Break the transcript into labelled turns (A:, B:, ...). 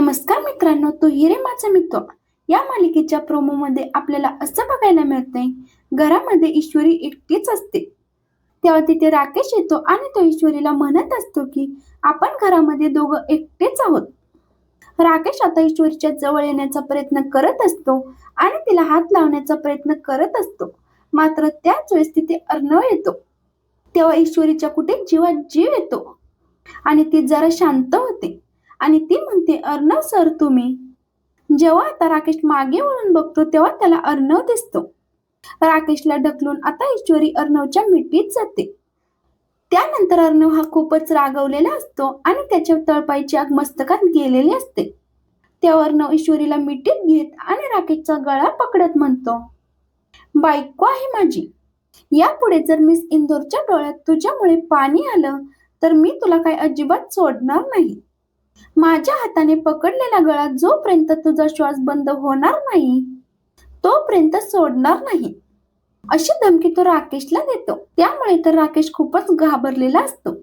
A: नमस्कार मित्रांनो तो हिरे माझा मित्र. या मालिकेच्या प्रोमो मध्ये आपल्याला असं बघायला मिळतंय घरामध्ये ईश्वरी एकटीच असते. तेव्हा तिथे राकेश येतो आणि तो ईश्वरीला म्हणत असतो की आपण घरामध्ये दोघं एकटेच आहोत. राकेश आता ईश्वरीच्या जवळ येण्याचा प्रयत्न करत असतो आणि तिला हात लावण्याचा प्रयत्न करत असतो. मात्र त्याच वेळेस तिथे अर्णव येतो. तेव्हा ईश्वरीच्या कुठे जीवात जीव येतो आणि ती जरा शांत होते. आणि ती म्हणते अर्णव सर तुम्ही जेव्हा आता राकेश मागे वळून बघतो तेव्हा त्याला अर्णव दिसतो. राकेशला ढकलून आता ईश्वरी अर्णवच्या मिठीत जाते. त्यानंतर अर्णव हा खूपच रागवलेला असतो आणि त्याच्या तळपायची आग मस्तकात गेलेली असते. तेव्हा अर्णव ईश्वरीला मिठीत घेत आणि राकेशचा गळा पकडत म्हणतो बायको आहे माझी. यापुढे जर मिस इंदोरच्या डोळ्यात तुझ्यामुळे पाणी आलं तर मी तुला काही अजिबात सोडणार नाही. माझ्या हाताने पकडलेला गळा जोपर्यंत तुझा श्वास बंद होणार नाही तोपर्यंत सोडणार नाही. अशी धमकी तो राकेशला देतो. त्यामुळे तर राकेश खूपच घाबरलेला असतो.